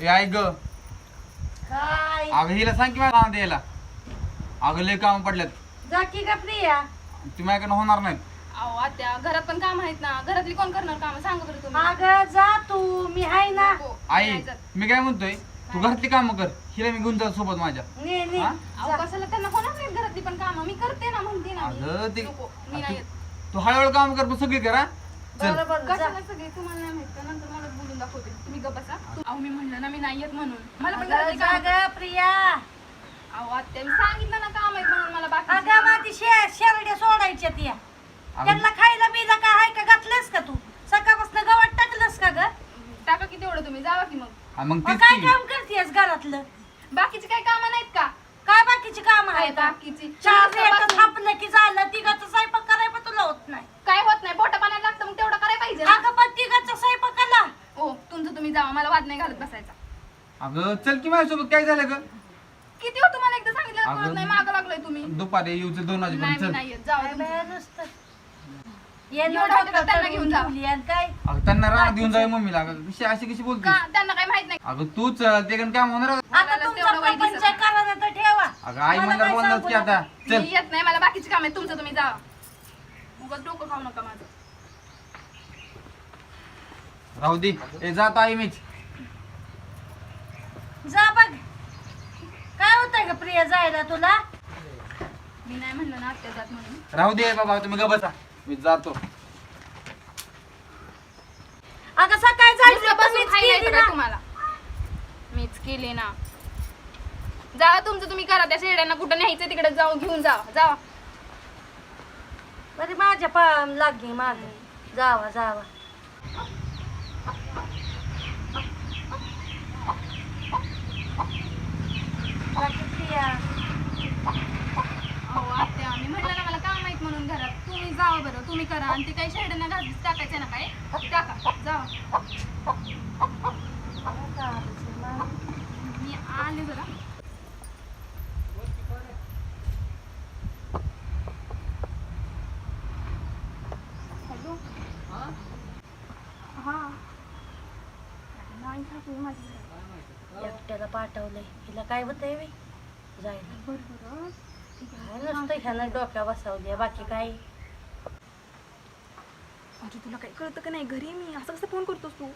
ए ग. काय अगं हिला सांग की मला द्यायला. अगं लय काम पडल्यात. जा की का प्रिया. ती माझ्याकडे होणार नाहीत. अहो आत्या घरात पण काम आहेत ना. घरातली कोण करणार काम? सांगा बरं तुम्ही. अगं जा तू. मी आहे ना. नको, आई नाही जात. मी काय म्हणतोय? तू घरातली कामं कर. हिला मी घेऊन जातो सोबत माझ्या. ने ने. हा? अहो कशाला? त्यांना होणार नाहीत घरातली पण काम. मी करते ना म्हणते ना मी. अगं ते नको, मी तू- नाही येत. तू हळूहळू काम कर पण सगळी करा. चल. बरोबर जा. कशाला सगळे तुम्हाला नाही माहीत? का नंतर मला बोलून दाखवते. तुम्ही गप्प बसा. अहो मी म्हणलं ना मी नाही येत म्हणून. मला पण अगं, घरातली जा कामं- ग प्रिया. अहो आत्या मी सांगितलं ना काम आहेत म्हणून मला बाकी शे शेरड्या सोडायच्या त्या. अगं, त्यांना खायला बिला काय आहे का घातलंस का तू? सकाळपासून गवत टाकलंस का ग? टाका की तेवढं तुम्ही जावा की मग. हा, मग मग तीच काय की. काम करतेस घरातलं? बाकीची काय कामं नाहीत का? काय बाकीची काम काय आहेत? बाकीची? रेट बसून- थापलं की झालं तिघाचं स्वयंपाक करायला पण तुला होत नाही काय होत नाही पोटा पाण्यात लागतं मग तेवढं करायला पाहिजे ना. अगं पण तिघाचं स्वयंपाकाला ओ तुमचं तुम्ही जावा मला वाद नाही घालत बसायचा. अगं चल की माझ्यासोबत काय झालं ग? किती हो तुम्हाला एकदा सांगितलं अगं, कळत नाही मागं लागलोय तुम्ही? दुपारी येऊचं दोन नाही वाजेपर्यंत मी चल. नाही येत एवढं वाटतं त्यांना घेऊन जा. काय? अगं त्यांना राग देऊन जाय मम्मीला. अगं कशी अशी कशी बोलते का? त्यांना काही माहीत नाही. अगं तू चल ते काय काम होणार आहे? आता बोलायला तुमचा तेवढं वाईट प्रपंच दिसत करा ना तर ठेवा. अगं आई मला म्हणणार काय बोलणार सांगू की आता. नका. चल. मी येत नाही मला बाकीची काम आहे. तुमचं तुम्ही जावा उगाच डोकं खाऊ नका माझं. राहू दे. ए जात आई मीच. जा बघ. काय होतंय का प्रिया जायला तुला? मी नाही म्हणलं ना आत्या जात म्हणून. राहू दे बाबा तुम्ही ग बसा. मी जातो. अगं सकाळी नुसतं बसून मीच ना. तुम्हाला? मीच केले ना. जावा तुमचं तुम्ही करा त्या शेड्यांना कुठं न्यायचं तिकडे जाऊ घेऊन जावा जावा. बरे माझ्या पा लागली माग. जावा जावा बाकी प्रिया अहो आत्या मी म्हणलं ना मला काम आहेत म्हणून घरात तुम्ही जावा बरं तुम्ही करा. आणि ते काही शेड्यांना घाल टाकायचे ना काय टाका. जावा मी आले जरा. हॅलो? हा. नाही सासू माझी. एकट्याला पाठवलंय. हिला काय होतंय जायला. बरं बरं ठीक आहे काय नसतं ह्यानं डोक्या बसवली बाकी काय? अरे तुला काही कळतं का नाही? घरी मी. असं कसं फोन करतोस तू?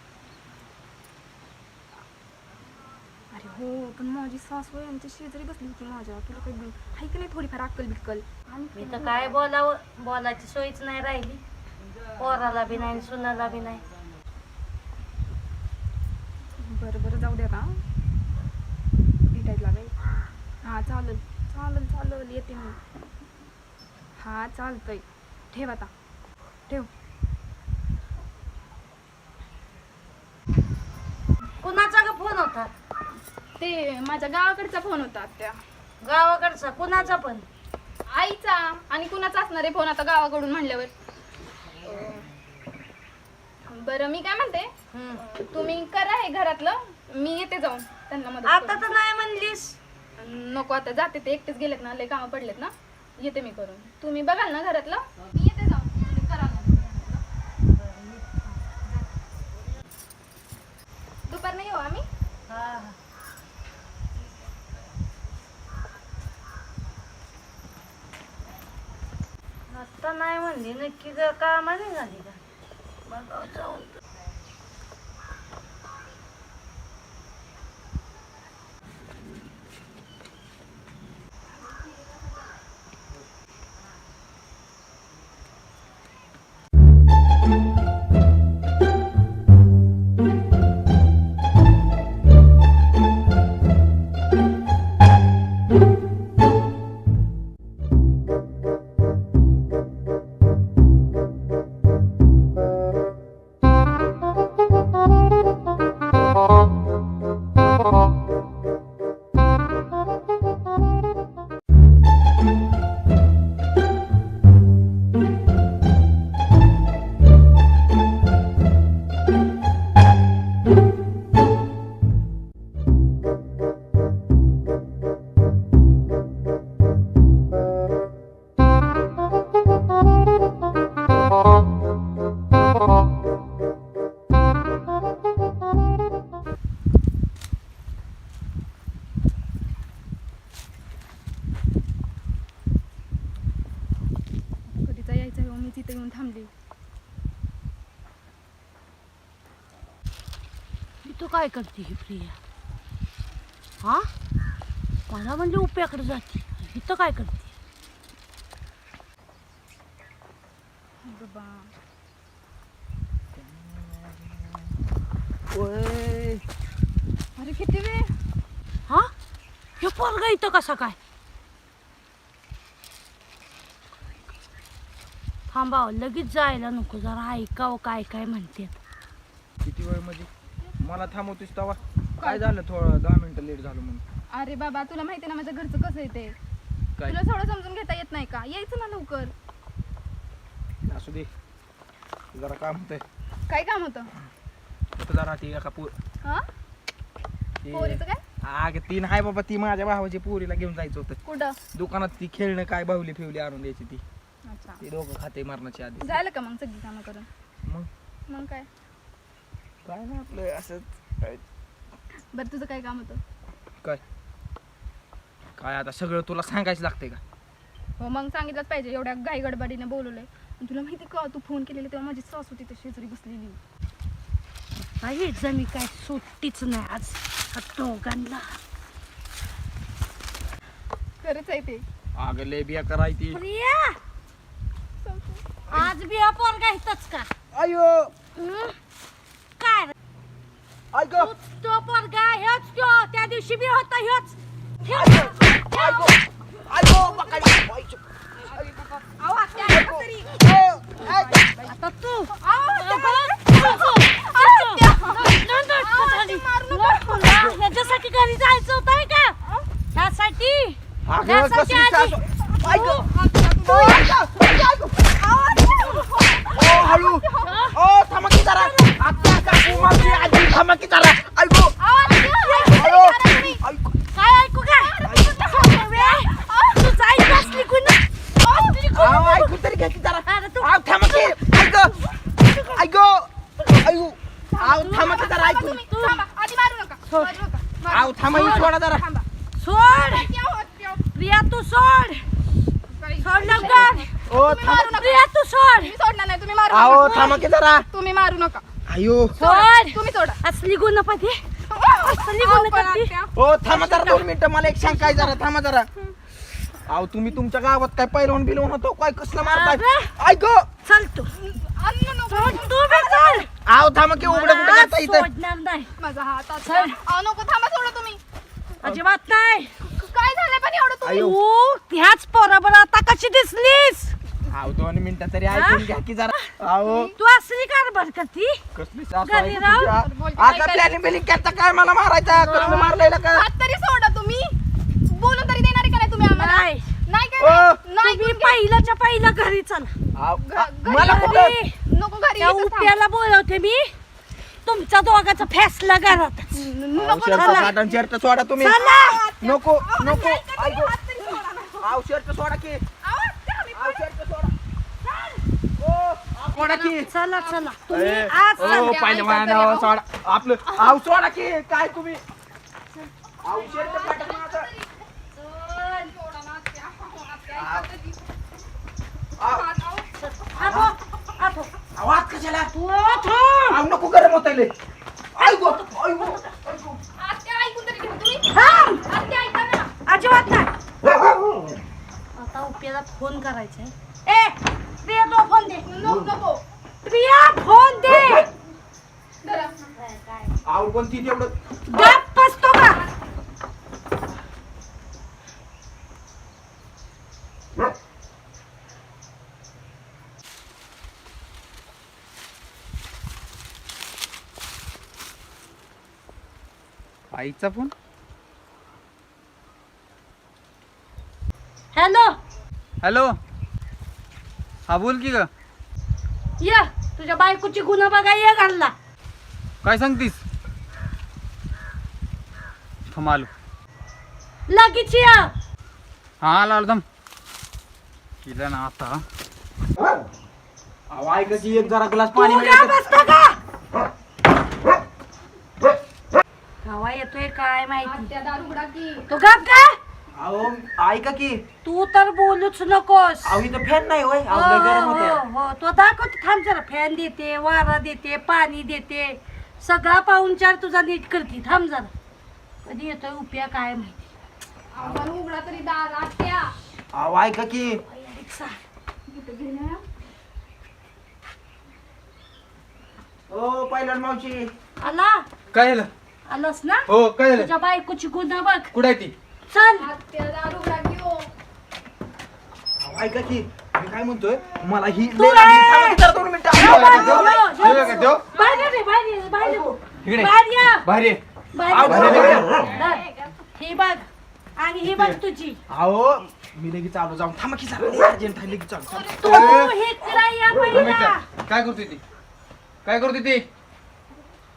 अरे हो पण माझी सासू ती शेजारी बसली होती माझ्या. तुला काही आहे की नाही थोडीफार अक्कल बिक्कल मी तर काय बोलावं? बोलायची सोयच नाही राहिली. पोराला बी नाही सुनाला बी नाही. बरं बरं जाऊ द्या का भेटायला लागाय हां चालेल. चालेल चालेल. येते मी. हां चालतंय. ठेव आता. ठेव कुणाचा ग फोन होता ते माझ्या गावाकडचा फोन होता त्या गावाकडचा? कुणाचा पण? आईचा. आणि कुणाचा असणार आहे फोन आता गावाकडून म्हणल्यावर. बरं मी काय म्हणते? हम्म. तुम्ही करा हे घरातलं. मी येते जाऊन. त्यांना मदत आता करून. तर नाही म्हणलीस. नको आता जाते ते. एकटेच गेलेत ना लय कामं पडलेत ना. येते मी करून. तुम्ही बघाल ना घरातलं? मी येते जाऊन. तुम्ही करा ना. दुपारनं येऊ आम्ही? हा. आता नाही म्हणली नक्की जर कामाने झाली का? बघावं जाऊन इथं येऊन थांबली. तू काय करते ही प्रिया? हा? मला म्हणजे उप्याकडे जाते. इथं काय करते? अरे किती वेळ? हा? हे पोरगा इथं कसा काय? थांबाव लगेच जायला नको जरा ऐकावं काय काय म्हणते किती वेळमध्ये मला थांबवतोस तवा? काय? झालं थोडं? दहा मिनिटं लेट झालं म्हणून. अरे बाबा तुला माहिती ना माझ्या घरचं कसं आहे ते? काय? तुला थोडं समजून घेता येत नाही का? यायचं ना लवकर. असू दे. जरा काम होतंय. काय काम होतं? जरा ती एका पोर हा? ते- पोरीचं काय? तीन हाय बाबा ती माझ्या भावाची पोरीला घेऊन जायचं होतं. कुठं? दुकानात ती खेळणं काय बाहुली फिवली आणून द्यायची ती. अच्छा. ती दोघं खाते मारण्याची आधी. झालं का मग सगळी कामं करून? मग? मग काय? काय ना आपलं असंच. बरं तुझं काय काम होतं? काय? काय आता सगळं तुला सांगायचं लागतंय का? हो मग सांगितलंच पाहिजे. एवढ्या घाई गडबडीने बोलवलंय. आणि तुला माहिती का तू फोन केलेला तेव्हा माझी सास होती तशी शेजारी बसलेली. काही जमी काय सुट्टीच नाही आज. हा दोघांना. खरंच आहे ते. आग लय बिया करायची प्रिया! आज बी हा पोरगा इथंच का? अयो. हं? काय रे? ऐक तू तो पोरगा ह्योच त्यो त्या दिवशी बी होता ह्योच. ह्योच. ऐको ऐक. अहो, आत्या, ऐका तरी. आता तू ह्याच्यासाठी घरी जायचं होतं का ह्यासाठी अगं, ह्यासाठी कसली आधी. सासू- ऐक. तू- ओ, ऐक. ऐक. ओ, हळू ओ थांबा की जरा आत्या काकू मावशी आजी थांबा की जरा ऐको हळू ऐक काय ऐकू का तुझं ऐक असली कुणी आव, ऐकू तरी घ्या की जरा अरे तू आव थांबा की ऐक ऐक ऐकू आव थांबा की जरा ऐकू तू आधी मारू नका मारू नका आव थांबा ही सोडा जरा थांबा सोड क्या होत, क्या होत? प्रिया तू सोड काही- सोड लवकर ओ थांबा प्रिया तू सोड तुम्ही सोडणार नाही तुम्ही मारू आव नका थांबा की जरा. तुम्ही मारू नका. अयो सोड. तुम्ही सोडा. असली गुणपती असली अहो, पण गुणपती आत्या. ओ थांबा जरा दोन मिनिटं. मला एक शंका आहे जरा. थांबा जरा. आव तुम्ही तुमच्या गावात काय पहिलवून बिलवून होतो? काय कसलं मारताय. ऐक चल तू. अन्न नको. सोड तू बी चल आव थांबा की उघडं कुठं मला करता इथं? सोडणार नाही. माझा हात आता- चल. अहो, नको थांबा सोडा तुम्ही. अजिबात नाही. काय झालं पण एवढं तुम्ही? आयो. तू ह्याच पोराबर आता कशी दिसलीस? दोन मिनिटं तरी ऐकून घ्या की जरा तू असली कारभार करती कसली सासू घरी आता काय प्लॅनिंग बिलिंग करता काय मला मारायचा? कसलं मारलेलं का? हात तरी सोडा तुम्ही. बोलून तरी देणार का नाही तुम्ही आम्हाला? नाही. नाही ओ, काय नाही तुम्ही पहिल्याच्या पहिलं घरी चल. घ- घरी मला घरी. नको घरी त्या इथंच थांब. उप्याला बोलवते मी. तुमच्या दोघांचा फॅसला घरात नको शर्ट चला. साठ आणि शर्ट सोडा तुम्ही. चला. नको नको. ऐकू. सोडा की अहो, आत्या, आम्ही आव शर्ट सोडा ओ, आव, सोडा की चला चला तुम्ही ए, आज ओ, चला. पहिले माझ्या सोडा आपलं आव सोडा की काय तुम्ही आव. ऐका तरी. आव, हात, कशाला तू. आव नको गरम होत ऐकू ऐकू ऐकू. थांब. ना. अजिबात नाही आता उप्याला फोन करायचा आहे नको. प्रिया फोन दे. धरा. आव पण ती तेवढं गप बसतो का? आईचा फोन? हॅलो. हॅलो. हा बोल की ग. ये तुझ्या बायकोची गुन्हा बघा ये घालला. काय सांगतीस? थांब आलो. लगेच ये. हा आलो आलो थांब. केलं ना आता. ऐका की एक जरा ग्लास पाणी तू मिळेल का बसतो का गावा येतोय काय माहिती? आत्या, दारू उघडा की. तू गप का? अहो ऐका की. तू तर बोलूच नकोस. अहो इथं फॅन नाही होय. हो, अहो लय गरम हो, होते हो. तो दाखवते थांब जरा फॅन देते वारा देते पाणी देते. सगळा पाहुणचार तुझा नीट करते. थांब जरा. कधी येतोय उपया काय माहिती. उघडा तरी दार आत्या. अहो ऐका की. रिक्षा इथं घेण्या ओ पहिल्यान मावशी. आला? काय झालं? आलास ना? हो काय झालं? तुझ्या बायकोची गुन्हा बघ. कुठं आहे ती? चल आत्या दार उघडा घेऊ अहो, ऐका की मी काय म्हणतोय मला ही तू लय लागली. रे! थांबा की जरा दोन मिनिटं. यो, अहो, यो, यो, यो. यो, यो, यो. बाहेर ये रे, बाहेर ये, बाहेर ये. इकडे. बाहेर ये. भारी बाहेर अहो, ये. बाहेर ये. धर. ही बघ आणि ही बघ तुझी अहो मी लगेच चालू जाऊन थांबा की जरा अर्जंट आहे लगेच चालू चालू. तू हिकडे या पहिला काय करते ती काय करते ती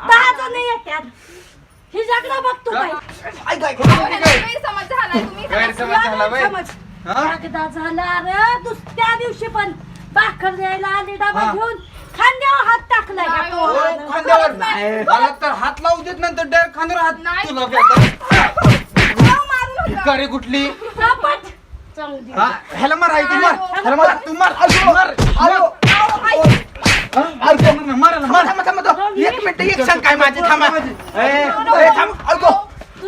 दहा जण येतात हिच्याकडे बघ तू का? बाई ऐका, ऐका. गैरसमज झालाय तुम्ही गैरसमज झाला बाई समज. हा? एकदा झाला अरे दुसऱ्या दिवशी पण भाकर द्यायला आली डबा हा. घेऊन खांद्यावर हात टाकलाय का नाही, तो? हो, ओ, खांद्यावर नाही. मला तर हात लावू देत नंतर डायरेक्ट खांद्यावर हात नाही. तुला भेटत मारून होता. भिकारी कुठली चपट. चांगली. हा ह्याला मार आई तू मार ह्याला मार तू मार ऐको, मार. हा? मार मार थांबा. एक मिनिट एक शंका आहे माझी थांबा. ए, ए, थांब. ऐको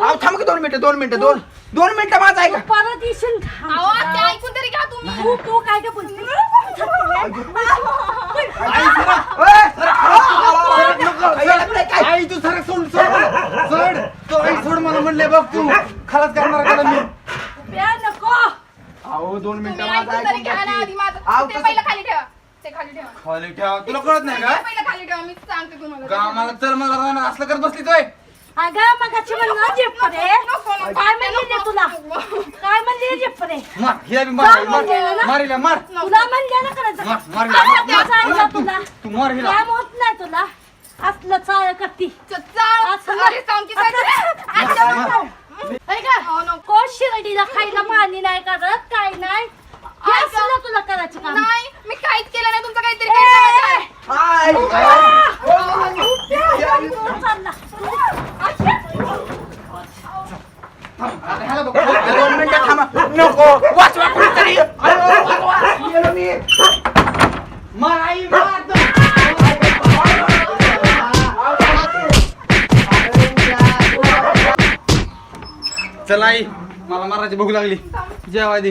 अहो थांब की दोन मिनिटं दोन मिनिटं दोन दोन मिनिटं माझं ऐका. परत येशील. अहो ऐकून तरी घ्या तुम्ही. तू तू काय काय बोलते आई काय? काय? तू सर सोड सोड. सोड. तो आई सोड मला म्हणले बघ तू. खलास करणार त्याला मी? प्या नको. अहो दोन मिनिटं तुम्ही माझं ऐकून तरी घ्या ना आधी की. माझं. अहो, ते कसं- पहिलं खाली ठेवा. ते खाली ठेवा. खाली ठेव. तुला कळत नाही का? पहिलं खाली ठेवा मी सांगते तुम्हाला. कामाला चल मला राहणार असलं करत बसली तोय अगं मगाची म्हणलं जेपरे नको, नको. काय म्हणली ते तुला? काय म्हणली जेपरे मार हिला बी मार मार. म्हणलेलं ना? मार. हिला मार तुला म्हणलं ना करायचं मार मार. हिला मार. त्याचा आईला तुला. तू मार हिला. काय होत नाही तुला. असलं चाळ करती. च- चाल. असं अरे, सांग की काय नको. कोण शिर्डीला खायला पाणी नाही करत काय नाही. हे ऐका. असलं तुला करायचं काम. नाही मी काहीच केलं नाही तुमचं काहीतरी गैरसमज आहे. आय, तू चालला. आता ह्याला बघ. दोन मिनिटं थांबा. नको. वाचवा कुणीतरी अयो, वाचवा. गेलो मी. मार आई मार चल आई. मला मारायची भूक लागली. जेवा दे.